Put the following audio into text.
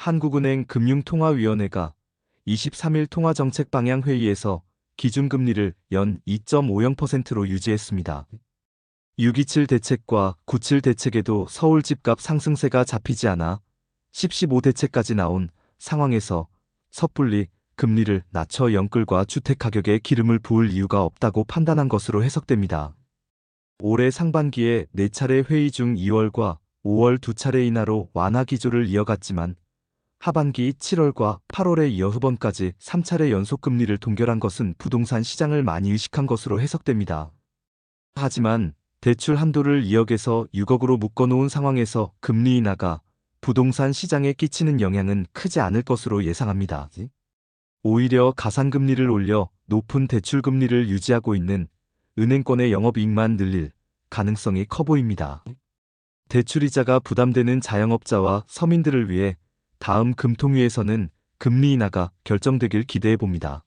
한국은행 금융통화위원회가 23일 통화정책 방향 회의에서 기준금리를 연 2.50%로 유지했습니다. 627 대책과 97 대책에도 서울 집값 상승세가 잡히지 않아 10.15 대책까지 나온 상황에서 섣불리 금리를 낮춰 영끌과 주택가격에 기름을 부을 이유가 없다고 판단한 것으로 해석됩니다. 올해 상반기에 4차례 회의 중 2월과 5월 두 차례 인하로 완화 기조를 이어갔지만 하반기 7월과 8월에 이어 후번까지 3차례 연속 금리를 동결한 것은 부동산 시장을 많이 의식한 것으로 해석됩니다. 하지만 대출 한도를 2억에서 6억으로 묶어놓은 상황에서 금리 인하가 부동산 시장에 끼치는 영향은 크지 않을 것으로 예상합니다. 오히려 가산금리를 올려 높은 대출금리를 유지하고 있는 은행권의 영업이익만 늘릴 가능성이 커 보입니다. 대출이자가 부담되는 자영업자와 서민들을 위해 다음 금통위에서는 금리 인하가 결정되길 기대해 봅니다.